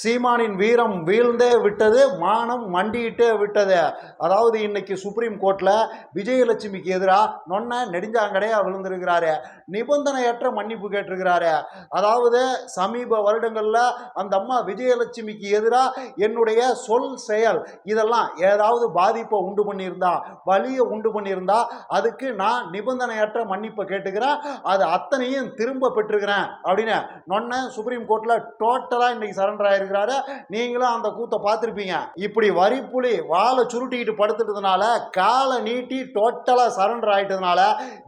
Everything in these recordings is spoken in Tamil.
சீமானின் வீரம் வீழ்ந்தே விட்டது மானம் மண்டியிட்டே விட்டது. அதாவது இன்னைக்கு சுப்ரீம் கோர்ட்டில் விஜயலட்சுமிக்கு எதிராக நொன்ன நெடுஞ்சாங்கடையா விழுந்திருக்கிறாரு. நிபந்தனையற்ற மன்னிப்பு கேட்டிருக்கிறாரு. அதாவது சமீப வருடங்களில் அந்த அம்மா விஜயலட்சுமிக்கு எதிராக என்னுடைய சொல் செயல் இதெல்லாம் ஏதாவது பாதிப்பை உண்டு பண்ணியிருந்தா வழியை உண்டு பண்ணியிருந்தா அதுக்கு நான் நிபந்தனையற்ற மன்னிப்பை கேட்டுக்கிறேன். அது அத்தனையும் திரும்ப பெற்றுக்கிறேன் அப்படின்னு நொன்ன சுப்ரீம் கோர்ட்டில் டோட்டலாக இன்னைக்கு சரண்டர் இருக்கிறாரு. நீங்களும் அந்த கூத்தை பார்த்துருப்பீங்க. இப்படி வரி புலி வாழை சுருட்டிக்கிட்டு படுத்துட்டதுனால காலை நீட்டி டோட்டலாக சரண்டர் ஆயிட்டதுனால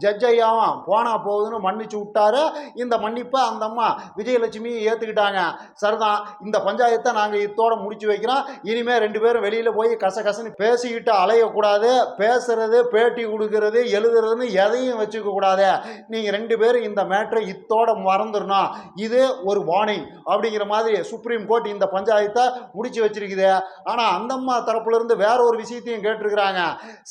ஜட்ஜ் ஐயாவும் போனா போகுதுன்னு மன்னிச்சு விட்டாரு. இந்த மன்னிப்பை அந்த அம்மா விஜயலட்சுமி ஏற்றுக்கிட்டாங்க சரிதான் இந்த பஞ்சாயத்தை நாங்கள் இத்தோட முடிச்சு வைக்கிறோம். இனிமேல் ரெண்டு பேரும் வெளியில் போய் கச கசன்னு பேசிக்கிட்டு அலையக்கூடாது. பேசுறது பேட்டி கொடுக்கறது எழுதுறதுன்னு எதையும் வச்சுக்க கூடாது. நீங்கள் ரெண்டு பேரும் இந்த மேட்ரை இத்தோட மறந்துடணும். இது ஒரு வார்னிங் அப்படிங்கிற மாதிரி சுப்ரீம் கோர்ட் இந்த பஞ்சாயத்தை முடிச்சு வச்சிருக்குது. ஆனால் அந்தம்மா தரப்புல இருந்து வேற ஒரு விஷயத்தையும் கேட்டிருக்கிறாங்க.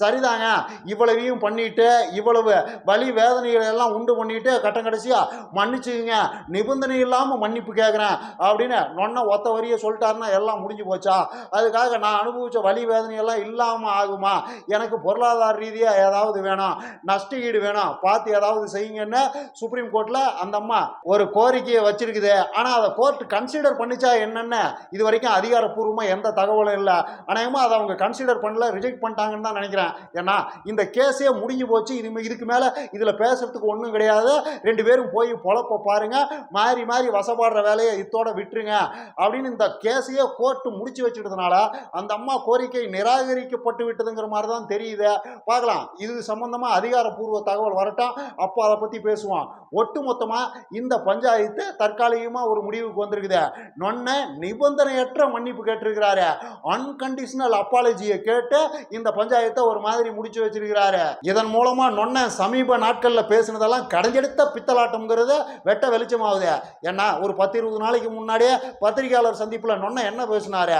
சரிதாங்க இவ்வளவையும் பண்ணிட்டு இவ்வளவு வலி வேதனைகளை எல்லாம் உண்டு பண்ணிட்டு கட்டம் கடைசியா மன்னிச்சுக்குங்க. நிபந்தனை இல்லாமல் மன்னிப்பு கேட்குறேன் அப்படின்னு நொன்ன ஒத்த வரியை சொல்லிட்டாருன்னா எல்லாம் முடிஞ்சு போச்சா? அதுக்காக நான் அனுபவிச்ச வலி வேதனையெல்லாம் இல்லாமல் ஆகுமா? எனக்கு பொருளாதார ரீதியாக ஏதாவது வேணும். நஷ்ட ஈடு வேணும். பார்த்து ஏதாவது செய்யுங்கன்னு சுப்ரீம் கோர்ட்டில் அந்த அம்மா ஒரு கோரிக்கையை வச்சிருக்குது. ஆனால் அதை கோர்ட் கன்சிடர் பண்ணிச்சா என்ன என்னென்ன? இது வரைக்கும் அதிகாரப்பூர்வமாக எந்த தகவலும் இல்லை. அநேகமாக அதை அவங்க கன்சிடர் பண்ணல ரிஜெக்ட் பண்ணிட்டாங்கன்னு தான் நினைக்கிறேன். ஏன்னா இந்த கேஸே முடிஞ்சு போச்சு. இது இதுக்கு மேலே இதில் பேசுறதுக்கு ஒன்றும் கிடையாது. ரெண்டு பேரும் போய் பொழப்ப பாருங்க. மாறி மாறி வசப்படுற வேலையை இத்தோட விட்டுருங்க. அப்படின்னு இந்த கேஸையே கோர்ட்டு முடிச்சு வச்சுட்டதுனால அந்த அம்மா கோரிக்கை நிராகரிக்கப்பட்டு விட்டதுங்கிற மாதிரி தான் தெரியுது. பார்க்கலாம். இது சம்பந்தமாக அதிகாரப்பூர்வ தகவல் வரட்டும். அப்போ அதை பற்றி பேசுவோம். ஒட்டு மொத்தமாக இந்த பஞ்சாயத்து தற்காலிகமாக ஒரு முடிவுக்கு வந்திருக்குது. நொன்ன நிபந்தனையற்ற மன்னிப்பு கேட்டிருக்கிறாரு. அன்கண்டிஷனல் அப்பாலஜியை கேட்டு இந்த பஞ்சாயத்தை ஒரு மாதிரி முடிச்சு வச்சிருக்கிறாரு. இதன் மூலமா நொன்ன சமீப நாட்களில் பேசினதெல்லாம் கடைஞ்செடுத்த பித்தலாட்டம்ங்கிறது வெட்ட வெளிச்சமாகுது. ஏன்னா ஒரு பத்து இருபது நாளைக்கு முன்னாடியே பத்திரிகையாளர் சந்திப்பில் நொன்ன என்ன பேசினாரு?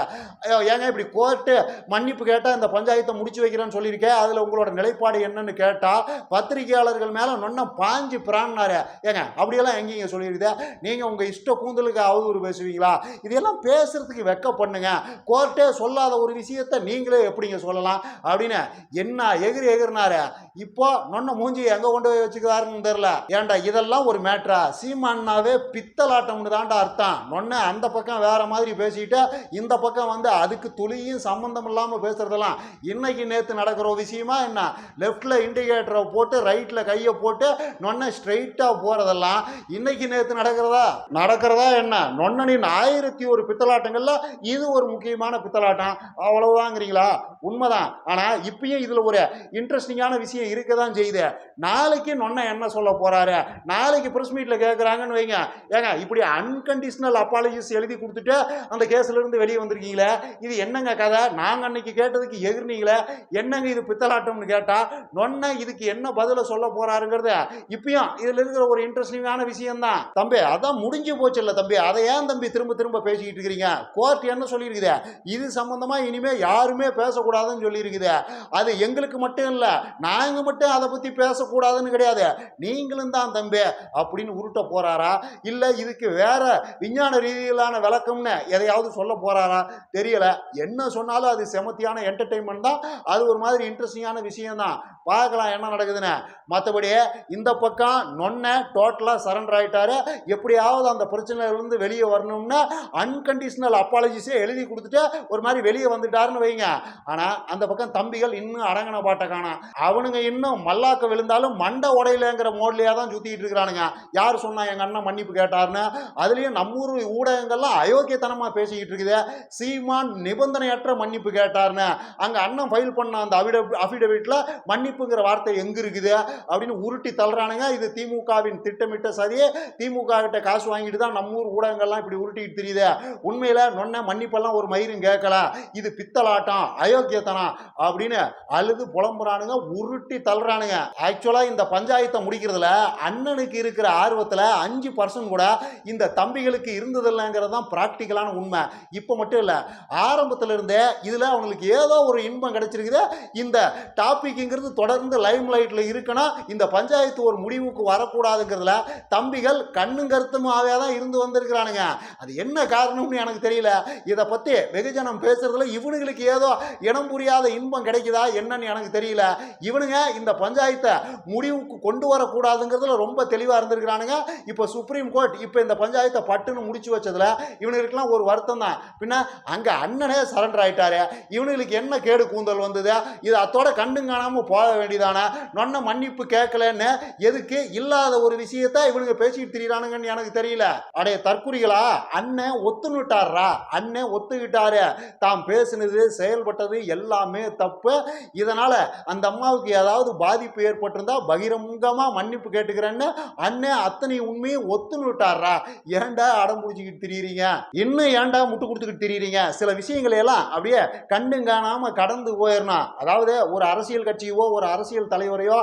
ஏங்க இப்படி கோர்ட்டு மன்னிப்பு கேட்டால் இந்த பஞ்சாயத்தை முடிச்சு வைக்கிறேன்னு சொல்லியிருக்கேன் அதில் உங்களோட நிலைப்பாடு என்னன்னு கேட்டால் பத்திரிகையாளர்கள் மேலே நொன்ன பாஞ்சு பிராணினாரு ஏங்க அப்படியெல்லாம் எங்கேயும் சொல்லியிருக்குது? நீங்கள் உங்கள் இஷ்ட கூந்தலுக்கு அவதூறு பேசுவீங்களா? இதெல்லாம் பேசுறதுக்கு வெக்க பண்ணுங்க? கோர்ட்டே சொல்லாத ஒரு விஷயத்தை நீங்களே எப்படிங்க சொல்லலாம்? அப்படின்னு என்ன எகிரி எகிரினாரு. இப்போ நொன்ன மூஞ்சி எங்கே கொண்டு போய் வச்சுக்கிறாருன்னு தெரில ஏன்டா இதெல்லாம் ஒரு மேட்ரா சீமானாவே பித்தலாட்டம்னு தான்டா அர்த்தம். நொன்ன அந்த பக்கம் வேற மாதிரி பேசிட்டு இந்த பக்கம் வந்து அதுக்கு துளியும் சம்மந்தம் இல்லாமல் பேசுறதெல்லாம் இன்னைக்கு நேற்று நடக்கிற ஒரு விஷயமா என்ன? லெஃப்டில் இண்டிகேட்டரை போட்டு ரைட்டில் கையை போட்டு நொன்ன ஸ்ட்ரைட்டாக போகிறதெல்லாம் இன்னைக்கு நேற்று நடக்கிறதா? நடக்கிறதா என்ன? நொன்னனின் ஆயிரத்தி ஒரு பித்தலாட்டங்கள்ல இது ஒரு முக்கியமான பித்தலாட்டம். அவ்வளவுதாங்கிறீங்களா? உண்மைதான். ஆனால் இப்பயும் இதில் ஒரு இன்ட்ரெஸ்டிங்கான விஷயம் இருக்க தான் செய்யுது. நாளைக்கு நொன்ன என்ன சொல்ல போறாரு? நாளைக்கு ப்ரெஸ் மீட்டில் கேட்குறாங்கன்னு வைங்க. ஏங்க இப்படி அன்கண்டிஷனல் அப்பாலஜிஸ் எழுதி கொடுத்துட்டு அந்த கேஸ்ல இருந்து வெளியே வந்திருக்கீங்களே? இது என்னங்க கதை? நாங்கள் அன்னைக்கு கேட்டதுக்கு எகிர்னீங்களே? என்னங்க இது பித்தலாட்டம்னு கேட்டா நொன்ன இதுக்கு என்ன பதில சொல்ல போறாருங்கிறது. இப்பயும் இதுல இருக்கிற ஒரு இன்ட்ரெஸ்டிங்கான விஷயம் தான் தம்பி அதான் முடிஞ்சு போச்சு இல்லை தம்பி. அதை ஏன் தம்பி திரும்ப திரும்ப பேசிக்கிட்டு இருக்கிறீங்க கோர்ட் என்ன சொல்லியிருக்குது? இது சம்பந்தமா இனிமே யாருமே பேசக்கூடாதுன்னு சொல்லியிருக்குது. அது எங்களுக்கு மட்டும் இல்லை நாங்கள் மட்டும் அதை பத்தி பேசக்கூடாதுன்னு கிடையாது. நீங்களும் தான் தம்பி அப்படின்னு உருட்ட போறாரா? இல்லை இதுக்கு வேற விஞ்ஞான ரீதியிலான விளக்கம்னு எதையாவது சொல்ல போறாரா? தெரியல. என்ன சொன்னாலும் அது செமத்தியான என்டர்டெயின்மெண்ட் தான். அது ஒரு மாதிரி இன்ட்ரெஸ்டிங்கான விஷயம் தான் பார்க்கலாம் என்ன நடக்குதுன்னு. மற்றபடி இந்த பக்கம் நொன்ன டோட்டலாக சரண்டர் ஆயிட்டாரு. எப்படியாவது அந்த பிரச்சனையிலேருந்து வெளியே வரணும்னு அன்கண்டிஷனல் அப்பாலஜிஸே எழுதி கொடுத்துட்டு ஒரு மாதிரி வெளியே வந்துட்டாருன்னு வைங்க. ஆனால் அந்த பக்கம் தம்பிகள் இன்னும் அடங்கின பாட்டை காணும் அவனுங்க இன்னும் மல்லாக்க விழுந்தாலும் மண்டை உடையிலங்கிற மோட்லேயே தான் சுற்றிட்டு இருக்கிறானுங்க. யார் சொன்னால் எங்கள் அண்ணன் மன்னிப்பு கேட்டாருன்னு? அதுலேயும் நம்ம ஊர் ஊடகங்கள்லாம் அயோக்கியத்தனமாக பேசிக்கிட்டு இருக்குது. சீமான் நிபந்தனையற்ற மன்னிப்பு கேட்டாருன்னு. அங்கே அண்ணன் ஃபைல் பண்ண அந்த அவிட அஃபிடவிட்டில் மன்னிப்புங்கிற வார்த்தை எங்கே இருக்குது? அப்படின்னு உருட்டி தள்ளுறானுங்க. இது திமுகவின் திட்டமிட்ட சதியே திமுக கிட்ட காசு வாங்கிட்டு தான் நம்ம ஊர் ஊடகங்கள்லாம் இப்படி உருட்டிட்டு தெரியுது. உண்மையில் நொன்ன மன்னிப்பெல்லாம் ஒரு மயிரும் கேட்கல. இது பித்தலாட்டம் அயோக்கியத்தனம் அப்படின்னு அழுது புலம்புறானுங்க உருட்டி தள்ளுறானுங்க. ஆக்சுவலாக இந்த பஞ்சாயத்தை முடிக்கிறதுல அண்ணனுக்கு இருக்கிற ஆர்வத்தில் அஞ்சு பர்சன்ட் கூட இந்த தம்பிகளுக்கு இருந்ததில்லைங்கிறது தான் ப்ராக்டிக்கலான உண்மை. இப்போ மட்டும் இல்லை ஆரம்பத்துல இருந்தே இதில் அவங்களுக்கு ஏதோ ஒரு இன்பம் கிடைச்சிருக்குது. இந்த டாபிக்ங்கிறது தொடர்ந்து லைம் லைட்டில் இருக்கணும். இந்த பஞ்சாயத்து ஒரு முடிவுக்கு வரக்கூடாதுங்கிறதுல தம்பிகள் கண்ணும் கருத்துமாவே தான் இருந்து வந்திருக்கிறானுங்க. அது என்ன காரணம் காரணம்னு எனக்கு தெரியல. இதை பற்றி வெகுஜனம் பேசுறதுல இவனுங்களுக்கு ஏதோ இனம் புரியாத இன்பம் கிடைக்குதா என்னன்னு எனக்கு தெரியல. இவனுங்க இந்த பஞ்சாயத்தை முடிவுக்கு கொண்டு வரக்கூடாதுங்கிறதுல ரொம்ப தெளிவாக இருந்திருக்கிறானுங்க. இப்போ சுப்ரீம் கோர்ட் இப்போ இந்த பஞ்சாயத்தை பட்டுன்னு முடிச்சு வச்சதுல இவனுங்களுக்குலாம் ஒரு வருத்தம் தான். பின்ன அங்கே அண்ணனே சரண்டர் ஆயிட்டாரு. இவனுங்களுக்கு என்ன கேடு கூந்தல் வந்தது? இது அத்தோட கண்டும் காணாமல் போக வேண்டியதானே? நொன்ன மன்னிப்பு கேட்கலன்னு எதுக்கு இல்லாத ஒரு விஷயத்த இவனுங்க பேசிட்டு திரியிறானுங்கன்னு எனக்கு தெரியல. அடைய தற்குறிகளா? அண்ணன் ஒத்துனுட்டாரா அண்ணன் ஒத்துக்கிட்டாரு. தாம் பேசினது செயல்பட்டது எல்லாமே தப்பு. இதனால் அந்த அம்மாவுக்கு ஏதாவது பாதிப்பு ஏற்பட்டிருந்தா பகிரங்கமாக மன்னிப்பு கேட்டுக்கிறேன்னு அண்ணன் அத்தனை உண்மையை ஒத்துனுட்டாரா ஏண்டா அடம் பிடிச்சிக்கிட்டு திரியிறீங்க? இன்னும் ஏன்டா முட்டு கொடுத்துக்கிட்டு திரியிறீங்க? சில விஷயங்களை எல்லாம் அப்படியே கண்டு காணாமல் கடந்து போயிடணும் அதாவது ஒரு அரசியல் கட்சியோ ஒரு அரசியல் தலைவரையோ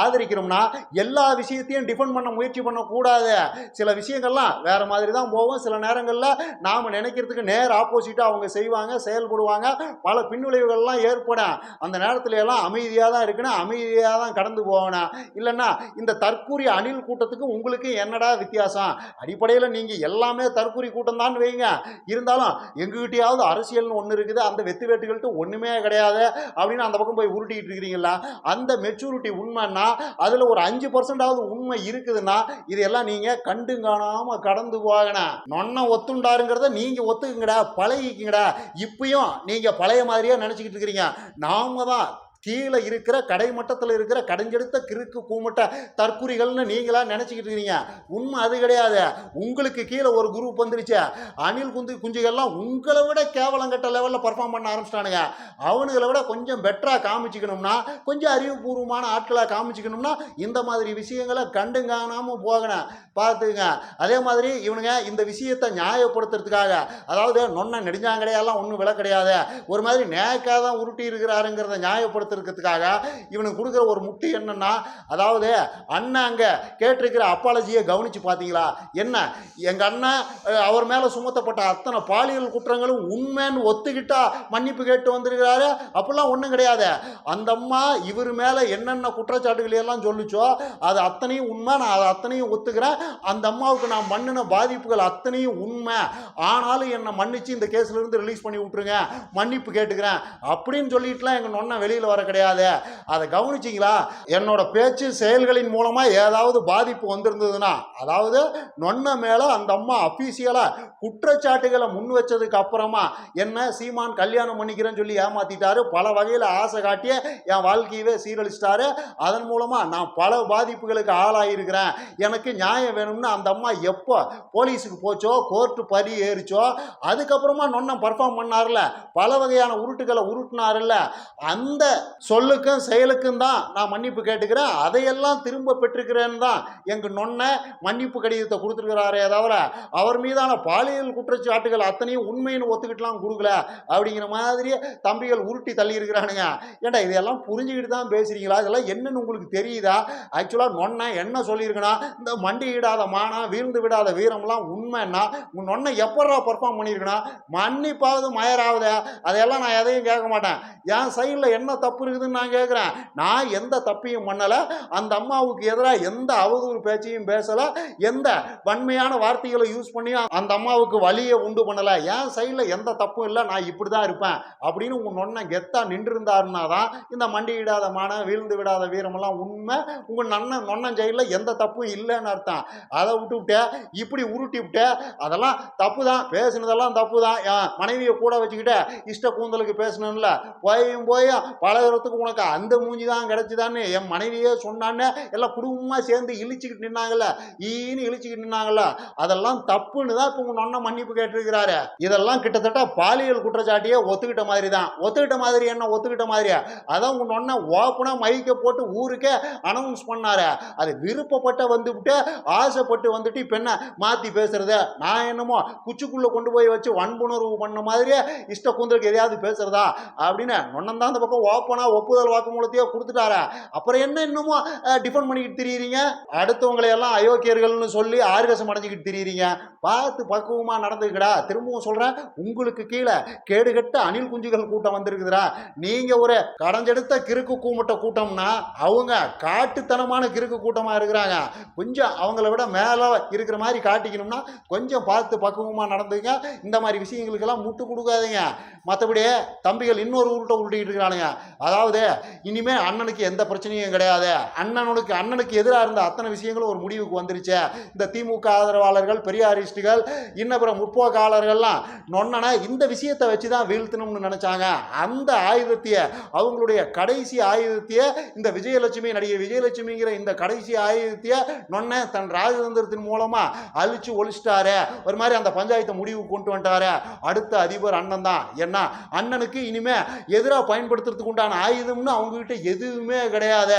ஆதரிக்கிறோம்னா எல்லா விஷயத்தையும் டிஃபெண்ட் பண்ண முயற்சி பண்ணக்கூடாது. சில விஷயங்கள்லாம் வேற மாதிரி தான் போகும். சில நேரங்களில் நாம் நினைக்கிறதுக்கு நேர் ஆப்போசிட்டாக அவங்க செய்வாங்க செயல்படுவாங்க. பல பின்விளைவுகள்லாம் ஏற்படும். அந்த நேரத்தில் எல்லாம் அமைதியாக தான் இருக்கணும் அமைதியாக தான் கடந்து போகணும். இல்லைன்னா இந்த தற்கூரி அணில் கூட்டத்துக்கு உங்களுக்கு என்னடா வித்தியாசம்? அடிப்படையில் நீங்கள் எல்லாமே தற்கூரி கூட்டம் தான் வைங்க. இருந்தாலும் எங்ககிட்டயாவது அரசியல்னு ஒன்று இருக்குது அந்த வெத்து வேட்டுகள்ட்டு ஒன்றுமே கிடையாது அப்படின்னு அந்த பக்கம் போய் உருட்டிக்கிட்டு இருக்கிறீங்களா அந்த மெச்சூரிட்டி உண்மைன்னா அதில் ஒரு அஞ்சு பர்சன்டாவது உண்மை இருக்குதுன்னா இதெல்லாம் நீங்கள் கண்டு காணாமல் கடந்து போகணும். நொன்ன இருக்கிறாங்கிறத நீங்கள் ஒத்துக்குங்கடா பழகிக்குங்கடா. இப்பயும் நீங்கள் பழைய மாதிரியே நினச்சிக்கிட்டு இருக்கிறீங்க. நாம தான் கீழே இருக்கிற கடைமட்டத்தில் இருக்கிற கடைஞ்செடுத்த கிறுக்கு கூமுட்ட தற்குறிகள்னு நீங்களா நினச்சிக்கிட்டு இருக்கிறீங்க உண்மை அது கிடையாது. உங்களுக்கு கீழே ஒரு குரூப் வந்துருச்சு. அணில் குந்து குஞ்சுகள்லாம் உங்களை விட கேவலங்கட்ட லெவலில் பர்ஃபார்ம் பண்ண ஆரம்பிச்சிட்டானுங்க. அவனுங்களை விட கொஞ்சம் பெட்டராக காமிச்சிக்கணும்னா கொஞ்சம் அறிவுபூர்வமான ஆட்களாக காமிச்சிக்கணும்னா இந்த மாதிரி விஷயங்களை கண்டு காணாமல் போகணும். பார்த்துங்க அதே மாதிரி இவனுங்க இந்த விஷயத்தை நியாயப்படுத்துறதுக்காக அதாவது நொன்ன நெடுஞ்சாங்கடையெல்லாம் ஒன்றும் விலை கிடையாது. ஒரு மாதிரி நேக்காக தான் உருட்டி இருக்கிறாருங்கிறத இருக்கிறதுக்காக இவனுக்கு கொடுக்குற ஒரு முட்டு என்னன்னா அதாவது அண்ணன் அங்கே கேட்டிருக்கிற அப்பாலஜியை கவனித்து பார்த்தீங்களா? என்ன? எங்கள் அண்ணன் அவர் மேலே சுமத்தப்பட்ட அத்தனை பாலியல் குற்றங்களும் உண்மைன்னு ஒத்துக்கிட்டா மன்னிப்பு கேட்டு வந்திருக்கிறாரு? அப்படிலாம் ஒன்றும் கிடையாது. அந்த அம்மா இவர் மேலே என்னென்ன குற்றச்சாட்டுகள் எல்லாம் சொல்லுச்சோ அது அத்தனையும் உண்மை. நான் அதை அத்தனையும் ஒத்துக்கிறேன். அந்த அம்மாவுக்கு நான் மண்ணின பாதிப்புகள் அத்தனையும் உண்மை. ஆனாலும் என்னை மன்னிச்சு இந்த கேஸ்ல இருந்து ரிலீஸ் பண்ணி விட்டுருங்க. மன்னிப்பு கேட்டுக்கிறேன். அப்படின்னு சொல்லிட்டுலாம் எங்கள் நொன்ன வெளியில் வர கிடையாது. அதை கவனிச்சிங்களா? என்னோட பேச்சு செயல்களின் மூலமாக ஏதாவது பாதிப்பு வந்திருந்ததுன்னா அதாவது நொன்ன மேலே அந்த அம்மா அஃபீஷியலாக குற்றச்சாட்டுகளை முன் வச்சதுக்கு அப்புறமா என்ன சீமான் கல்யாணம் பண்ணிக்கிறேன்னு சொல்லி ஏமாத்திட்டாரு. பல வகையில் ஆசை காட்டிய என் வாழ்க்கையவே சீரழிச்சிட்டாரு. அதன் மூலமாக நான் பல பாதிப்புகளுக்கு ஆளாயிருக்கிறேன். எனக்கு நியாயம் வேணும்னு அந்த அம்மா எப்போ போலீஸுக்கு போச்சோ கோர்ட்டு படி ஏறிச்சோ அதுக்கப்புறமா நொன்னம் பர்ஃபார்ம் பண்ணார்ல பல வகையான உருட்டுகளை உருட்டினார்ல அந்த சொல்லுக்கும் செயலுக்கும் தான் நான் மன்னிப்பு கேட்டுக்கிறேன். அதையெல்லாம் திரும்ப பெற்றுக்கிறேன்னு தான் எங்கள் நொன்ன மன்னிப்பு கடிதத்தை கொடுத்துருக்கிறாரே தவிர அவர் மீதான பாலியல் குற்றச்சாட்டுகள் அத்தனையும் உண்மைன்னு ஒத்துக்கிட்டுலாம் கொடுக்கல. அப்படிங்கிற மாதிரி தம்பிகள் உருட்டி தள்ளி இருக்கிறானுங்க ஏன்டா இதெல்லாம் புரிஞ்சுக்கிட்டு தான் பேசுகிறீங்களா இதெல்லாம் என்னன்னு உங்களுக்கு தெரியுதா? ஆக்சுவலாக நொன்ன என்ன சொல்லியிருக்கனா இந்த மண்டியிடாத மானா வீழ்ந்து விடாத வீரம்லாம் உண்மைன்னா உன் நொன்னை எப்படா பர்ஃபார்ம் பண்ணியிருக்கனா மன்னிப்பாவது மயராவது அதையெல்லாம் நான் எதையும் கேட்க மாட்டேன். என் சைடில் என்ன தப்பு இருக்குதுன்னு நான் கேட்குறேன் நான் எந்த தப்பையும் பண்ணலை. அந்த அம்மாவுக்கு எதிராக எந்த அவதூறு பேச்சையும் பேசலை. எந்த வன்மையான வார்த்தைகளை யூஸ் பண்ணியும் அந்த அம்மாவுக்கு வழியை உண்டு பண்ணலை. என் சைடில் எந்த தப்பும் இல்லை. நான் இப்படி தான் இருப்பேன் அப்படின்னு உங்கள் நொன்னை கெத்தாக நின்றுருந்தாருன்னா தான் இந்த மண்டியிடாத மான வீழ்ந்து விடாத வீரமெல்லாம் உண்மை. உங்கள் நன்னன் நொன்னன் சைடில் எந்த தப்பும் இல்லைன்னு அர்த்தம். அதை விட்டு விட்டு இப்படி உருட்டி விட்டு அதெல்லாம் தப்பு தான் பேசுனதெல்லாம் தப்பு தான் என் மனைவியை கூட வச்சுக்கிட்டு இஷ்ட கூந்தலுக்கு பேசணும்ல போயும் போய் பழகிறதுக்கு உனக்கு அந்த மூஞ்சி தான் கிடச்சிதான்னு என் மனைவியே சொன்னான்னு எல்லாம் குடும்பமாக சேர்ந்து இழிச்சிக்கிட்டு நின்னாங்கல்ல. ஈன்னு இழிச்சிக்கிட்டு நின்னாங்கல்ல. அதெல்லாம் தப்புன்னு தான் இப்போ உங்கள் நொன்ன மன்னிப்பு கேட்டிருக்கிறாரு. இதெல்லாம் கிட்டத்தட்ட பாலியல் குற்றச்சாட்டியே ஒத்துக்கிட்ட மாதிரி தான் ஒத்துக்கிட்ட மாதிரி என்ன? ஒத்துக்கிட்ட மாதிரியா? அதான் உங்கள் நொன்ன ஓப்பனாக மைக்கை போட்டு ஊருக்கே அனௌன்ஸ் பண்ணாரு. அது விருப்பப்பட்ட வந்துவிட்டு ஆசைப்பட்டு வந்துட்டு இப்போ என்ன மாற்றி பேசுறது? நான் என்னமோ குச்சிக்குள்ளே கொண்டு போய் வச்சு வன்புணர்வு பண்ண மாதிரியே இஷ்ட கூந்தலுக்கு எதையாவது பேசுறதா? அப்படின்னு நொன்னந்தான் அந்த பக்கம் ஓப்பன் போனா ஒப்புதல் வாக்குமூலத்தையோ கொடுத்துட்டாரா? அப்புறம் என்ன இன்னமும் டிஃபெண்ட் பண்ணிக்கிட்டு தெரியுறீங்க? அடுத்தவங்களை எல்லாம் அயோக்கியர்கள்னு சொல்லி ஆர்கசம் அடைஞ்சிக்கிட்டு தெரியுறீங்க. பார்த்து பக்குவமா நடந்துக்கடா. திரும்பவும் சொல்றேன் உங்களுக்கு கீழே கேடுகட்ட அணில் குஞ்சுகள் கூட்டம் வந்திருக்குதுடா. நீங்கள் ஒரு கடைஞ்செடுத்த கிறுக்கு கூமுட்ட கூட்டம்னா அவங்க காட்டுத்தனமான கிறுக்கு கூட்டமா இருக்கிறாங்க. கொஞ்சம் அவங்கள விட மேலே இருக்கிற மாதிரி காட்டிக்கணும்னா கொஞ்சம் பார்த்து பக்குவமாக நடந்துங்க. இந்த மாதிரி விஷயங்களுக்கெல்லாம் முட்டு கொடுக்காதீங்க. மற்றபடி தம்பிகள் இன்னொரு உருட்டை உருட்டிக்கிட்டு இருக்கிறானுங்க. அதாவது இனிமேல் அண்ணனுக்கு எந்த பிரச்சனையும் கிடையாது. அண்ணனுக்கு அண்ணனுக்கு எதிராக இருந்த அத்தனை விஷயங்களும் ஒரு முடிவுக்கு வந்துருச்சு. இந்த திமுக ஆதரவாளர்கள் பெரியாரிஸ்டுகள் இன்னப்புற முற்போக்காளர்கள்லாம் நொன்னனா இந்த விஷயத்தை வச்சு தான் வீழ்த்தணும்னு நினச்சாங்க. அந்த ஆயுதத்தையே அவங்களுடைய கடைசி ஆயுதத்தையே இந்த விஜயலட்சுமி நடிகை விஜயலட்சுமிங்கிற இந்த கடைசி ஆயுதத்தையே நொன்ன தன் ராஜதந்திரத்தின் மூலமாக அழிச்சு ஒழிச்சிட்டாரு. ஒரு மாதிரி அந்த பஞ்சாயத்தை முடிவு கொண்டு வந்துட்டாரு. அடுத்த அதிபர் அண்ணன் தான் ஏன்னா அண்ணனுக்கு இனிமேல் எதிராக பயன்படுத்துறதுக்கு உண்டான ஆயுதம்னு அவங்கக்கிட்ட எதுவுமே கிடையாது.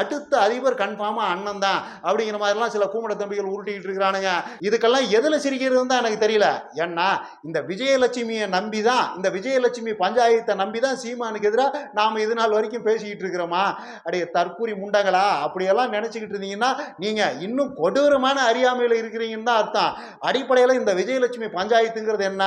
அடுத்த அதிபர் கன்ஃபார்மாக அண்ணன் தான் அப்படிங்கிற மாதிரிலாம் சில கூமட தம்பிகள் உருட்டிக்கிட்டு இருக்கிறானுங்க. இதுக்கெல்லாம் எதில் சிரிக்கிறது தான் எனக்கு தெரியல. ஏன்னா இந்த விஜயலட்சுமியை நம்பி தான் இந்த விஜயலட்சுமி பஞ்சாயத்தை நம்பி தான் சீமானுக்கு எதிராக நாம் இது நாள் வரைக்கும் பேசிக்கிட்டு இருக்கிறோமா? அப்படியே தற்கூரி முண்டங்களா? அப்படியெல்லாம் நினச்சிக்கிட்டு இருந்தீங்கன்னா நீங்கள் இன்னும் கொடூரமான அறியாமையில் இருக்கிறீங்கன்னு தான் அர்த்தம். அடிப்படையில் இந்த விஜயலட்சுமி பஞ்சாயத்துங்கிறது என்ன?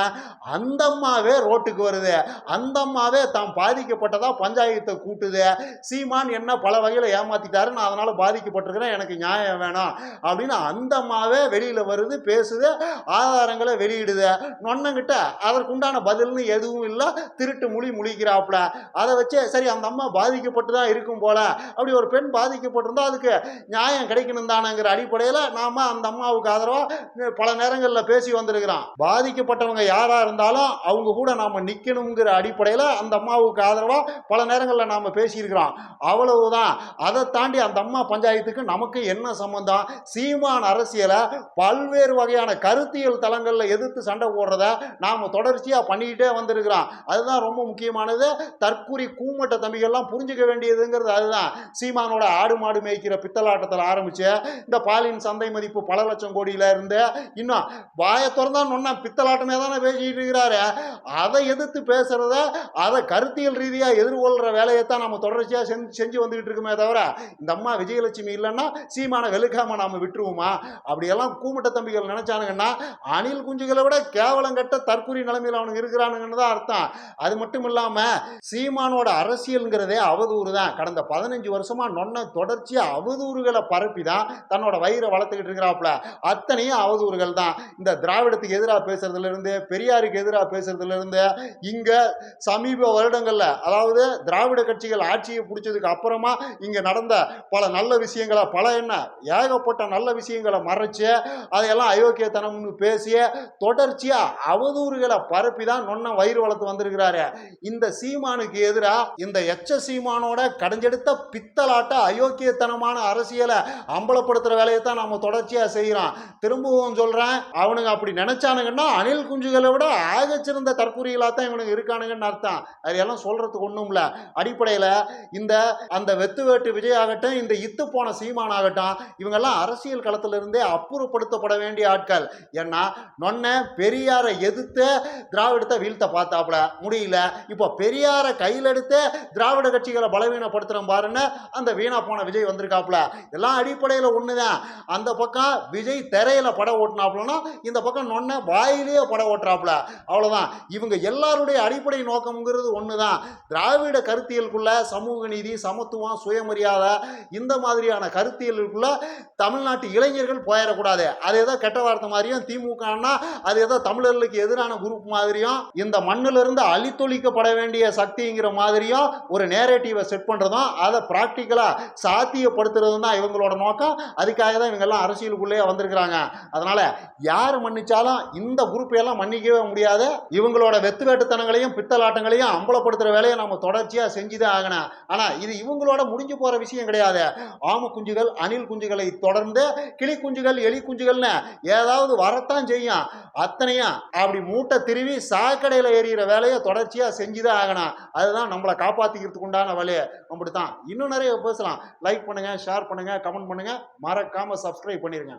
அந்தம்மாவே ரோட்டுக்கு வருது. அந்த அம்மாவே தாம் பாதிக்கப்பட்டதா பஞ்சாயத்தை கூட்டுது. சீமான் என்ன பல வகையில் ஏமாத்திட்டாரு. நான் அதனால் பாதிக்கப்பட்டிருக்கிறேன். எனக்கு நியாயம் வேணும். அப்படின்னு அந்த அம்மாவே வெளியில் வருது பேசுது ஆதாரங்களை வெளியிடுது. நொன்னங்கிட்ட அதற்குண்டான பதில்னு எதுவும் இல்லை. திருட்டு மொழி முழிக்கிறாப்புல. அதை வச்சு சரி அந்த அம்மா பாதிக்கப்பட்டு தான் இருக்கும் போல. அப்படி ஒரு பெண் பாதிக்கப்பட்டிருந்தா அதுக்கு நியாயம் கிடைக்கணும் தானேங்கிற அடிப்படையில் நாம அந்த அம்மாவுக்கு ஆதரவாக பல நேரங்களில் பேசி வந்திருக்கிறோம். பாதிக்கப்பட்டவங்க யாராக இருந்தாலும் அவங்க கூட நாம் நிற்கணுங்கிற அடிப்படையில் அந்த அம்மாவுக்கு ஆதரவாக பல நேரம் நேரங்களில் நாம் பேசியிருக்கிறோம். அவ்வளவுதான். அதை தாண்டி அந்த அம்மா பஞ்சாயத்துக்கு நமக்கு என்ன சம்பந்தம்? சீமான் அரசியலை பல்வேறு வகையான கருத்தியல் தளங்களில் எதிர்த்து சண்டை போடுறத நாம் தொடர்ச்சியாக பண்ணிக்கிட்டே வந்திருக்கிறோம். அதுதான் ரொம்ப முக்கியமானது. தற்குறி கூமட்ட தம்பிகள்லாம் புரிஞ்சுக்க வேண்டியதுங்கிறது அதுதான். சீமானோட ஆடு மாடு மேய்க்கிற பித்தலாட்டத்தில் ஆரம்பித்து இந்த பாலின் சந்தை மதிப்பு பல லட்சம் கோடியில இருந்து இன்னும் வாயை திறந்தா நொன்னா பித்தலாட்டமே தானே பேசிக்கிட்டு இருக்கிறாரு. அதை எதிர்த்து பேசுகிறத அதை கருத்தியல் ரீதியாக எதிர்கொள்கிற வேலையை தான் நம்ம தொடர்ச்சியாக செஞ்சு செஞ்சு வந்துக்கிட்டு இருக்குமே தவிர இந்த அம்மா விஜயலட்சுமி இல்லைன்னா சீமானை வெளுக்காம நாம விட்டுருவோமா? அப்படியெல்லாம் கூமுட்ட தம்பிகள் நினச்சானுங்கன்னா அணில் குஞ்சுகளை விட கேவலம் கட்ட தற்கொலை நிலைமையில் அவனுக்கு இருக்கிறானுங்கன்னு தான் அர்த்தம். அது மட்டும் இல்லாமல் சீமானோட அரசியலுங்கிறதே அவதூறு தான். கடந்த பதினஞ்சு வருஷமா நொன்ன தொடர்ச்சியாக அவதூறுகளை பரப்பி தான் தன்னோட வயிறை வளர்த்துக்கிட்டு இருக்கிறாப்புல. அத்தனையும் அவதூறுகள் தான். இந்த திராவிடத்துக்கு எதிராக பேசுறதுலேருந்து பெரியாருக்கு எதிராக பேசுறதுல இங்கே இங்க சமீப வருடங்கள்ல அதாவது திராவிட கட்சிகள் ஆட்சியை பிடிச்சதுக்கு அப்புறமா இங்கே நடந்த பல நல்ல விஷயங்களை பல என்ன ஏகப்பட்ட நல்ல விஷயங்களை மறைச்சு அதையெல்லாம் அயோக்கியத்தனம்னு பேசிய தொடர்ச்சியாக அவதூறுகளை பரப்பி தான் நொன்ன வயிறு வளர்த்து வந்திருக்கிறாரு. இந்த சீமானுக்கு எதிராக இந்த எச்ச சீமானோட கடைஞ்செடுத்த பித்தலாட்ட அயோக்கியத்தனமான அரசியலை அம்பலப்படுத்துகிற வேலையை தான் நம்ம தொடர்ச்சியாக செய்கிறோம் திரும்பவும் சொல்கிறேன் அவனுங்க அப்படி நினச்சானுங்கன்னா அணில் குஞ்சுகளை விட ஆகச்சிறந்த தற்கூரிகளாக தான் இவனுக்கு இருக்கானுங்கன்னு அர்த்தம். அதையெல்லாம் சொல்கிறதுக்கு ஒன்றும் இல்லை. அடிப்படையில் இந்த அந்த வெத்து வேட்டு விஜய் ஆகட்டும் இந்த இத்து போன சீமான் ஆகட்டும் இவங்கெல்லாம் அரசியல் களத்திலிருந்தே அப்புறப்படுத்தப்பட வேண்டிய ஆட்கள். ஏன்னா நொன்ன பெரியாரை எதிர்த்து திராவிடத்தை வீழ்த்த பார்த்தாப்புல. முடியல. இப்போ பெரியாரை கையில் எடுத்து திராவிட கட்சிகளை பலவீனப்படுத்துகிறோம் பாருன்னு அந்த வீணா போன விஜய் வந்திருக்காப்புல. எல்லாம் அடிப்படையில் ஒன்று தான் அந்த பக்கம் விஜய் திரையில் படம் ஓட்டினாப்புலன்னா இந்த பக்கம் நொன்ன வாயிலேயே படம் ஓட்டுறாப்புல. அவ்வளோதான் இவங்க எல்லாருடைய அடிப்படை நோக்கம்ங்கிறது ஒன்று தான் திராவிட கருத்தியலுக்குள்ள சமூக நீதி சமத்துவம் சுயமரியாதை இந்த மாதிரியான கருத்தியலுக்குள்ள தமிழ்நாட்டு இளைஞர்கள் போயிடக்கூடாது. அது ஏதோ கெட்ட வார்த்தை மாதிரியும் திமுகன்னா அது ஏதோ தமிழர்களுக்கு எதிரான குரூப் மாதிரியும் இந்த மண்ணிலிருந்து அழித்தொழிக்கப்பட வேண்டிய சக்திங்கிற மாதிரியும் ஒரு நேரேட்டிவை செட் பண்ணுறதும் அதை ப்ராக்டிக்கலாக சாத்தியப்படுத்துறதும் தான் இவங்களோட நோக்கம். அதுக்காக தான் இவங்கெல்லாம் அரசியலுக்குள்ளேயே வந்திருக்கிறாங்க. அதனால் யார் மன்னிச்சாலும் இந்த குரூப்பையெல்லாம் மன்னிக்கவே முடியாது. இவங்களோட வெத்து வேட்டுத்தனங்களையும் பித்தலாட்டங்களையும் அம்பலப்படுத்துகிற வேலையை நம்ம தொடர்ச்சியாக செஞ்சு தான் ஆகணும். ஆனால் இது இவங்களோட முடிஞ்சு போகிற விஷயம் கிடையாது. ஆம குஞ்சுகள் அணில் குஞ்சுகளை தொடர்ந்து கிளி குஞ்சுகள் எலி குஞ்சுகள்னு ஏதாவது வரத்தான் செய்யும். அத்தனையும் அப்படி மூட்டை திருவி சாக்கடையில் எறிகிற வேலையை தொடர்ச்சியாக செஞ்சு தான் ஆகணும். அதுதான் நம்மளை காப்பாற்றிக்கிறதுக்கு உண்டான வழி. அப்படி தான் இன்னும் நிறைய பேசலாம். லைக் பண்ணுங்கள் ஷேர் பண்ணுங்கள் கமெண்ட் பண்ணுங்கள் மறக்காமல் சப்ஸ்கிரைப் பண்ணிடுங்க